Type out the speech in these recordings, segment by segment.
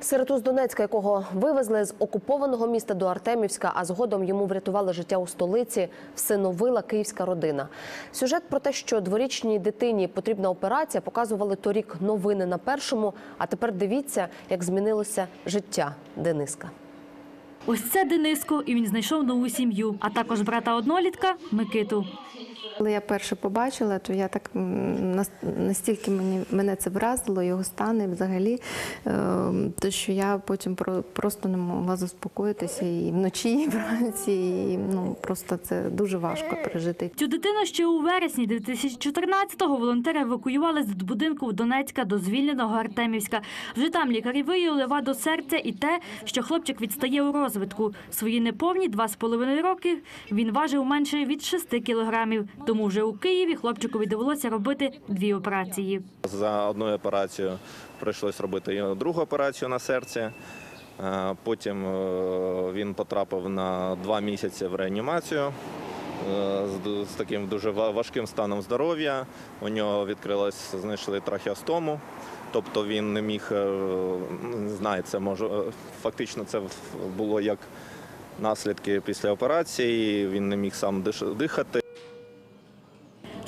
Сироту з Донецька, якого вивезли з окупованого міста до Артемівська, а згодом йому врятували життя у столиці, всиновила київська родина. Сюжет про те, що дворічній дитині потрібна операція, показували торік новини на першому. А тепер дивіться, як змінилося життя Дениска. Ось це Дениско, і він знайшов нову сім'ю, а також брата однолітка Микиту. Коли я перше побачила, то я так настільки мені мене це вразило, його стан і взагалі, е, то що я потім про- просто не могла заспокоїтися і вночі, і вранці. І, ну просто це дуже важко пережити. Цю дитину ще у вересні 2014-го волонтери евакуювали з будинку в Донецька до звільненого Артемівська. Вже там лікарі виявили ваду серця і те, що хлопчик відстає у розвитку. Свої неповні два з половиною роки він важив менше від 6 кілограмів. Тому вже у Києві хлопчикові довелося робити дві операції. За одною операцією прийшлось робити другу операцію на серці. Е, Потім е, він потрапив на два місяці в реанімацію з з таким дуже важким станом здоров'я. У нього відкрилось, знайшли трахеостому. Тобто він не міг, е, не знаю, це може е, фактично це було як наслідки після операції. Він не міг сам дихати.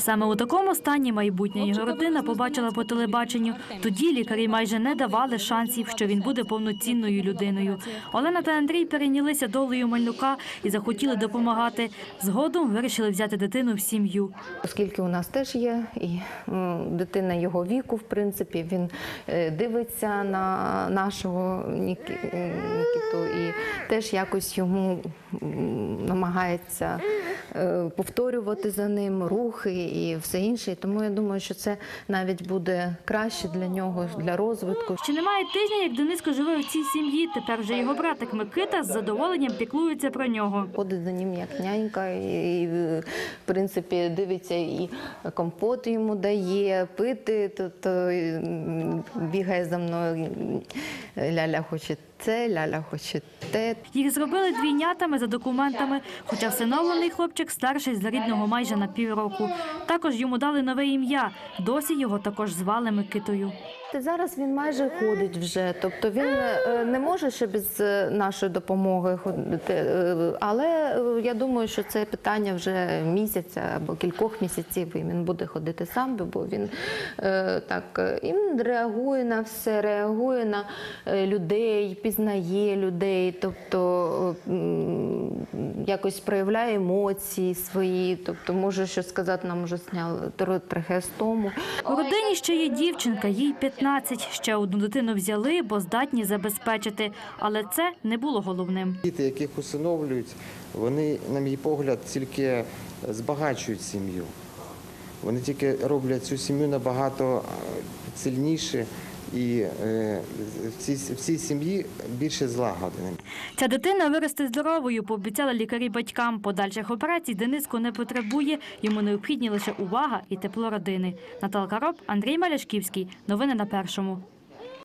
Саме у такому стані майбутня його родина побачила по телебаченню. Тоді лікарі майже не давали шансів, що він буде повноцінною людиною. Олена та Андрій перейнялися долею мальнука і захотіли допомагати. Згодом вирішили взяти дитину в сім'ю. Оскільки у нас теж є і дитина його віку, в принципі, він е, дивиться на нашого Нікіту і теж якось йому намагається повторювати за ним рухи і все інше. І Тому я думаю, що це навіть буде краще для нього, для розвитку. Ще немає тижня, як Дениско живе у цій сім'ї. Тепер вже його братик Микита з задоволенням піклується про нього. Ходить за ним як нянька, і, в принципі дивиться і компот йому дає, пити, то, то бігає за мною. Ляля хоче це, ляля хоче те. Їх зробили двійнятами за документами, хоча всиновлений хлопчик старший за рідного майже на півроку. Також йому дали нове ім'я. Досі його також звали Микитою. Зараз він майже ходить вже, тобто він е, не може ще без е, нашої допомоги ходити. е, Але я думаю, що це питання вже місяця або кількох місяців, і він буде ходити сам, бо він так і він реагує на все, реагує на людей, пізнає людей, тобто якось проявляє емоції свої, тобто може що сказати, нам вже зняли трахеостому. У родині ще є дівчинка, їй 15. Ще одну дитину взяли, бо здатні забезпечити. Але це не було головним. Діти, яких усиновлюють, вони, на мій погляд, тільки збагачують сім'ю. Вони тільки роблять цю сім'ю набагато е, сильніше і е, в цій, в цій сім'ї більше злагоди. Ця дитина виросте здоровою, пообіцяли лікарі батькам. Подальших операцій Дениско не потребує. Йому необхідні лише увага і тепло родини. Наталка Роб, Андрій Маляшківський. Новини на першому.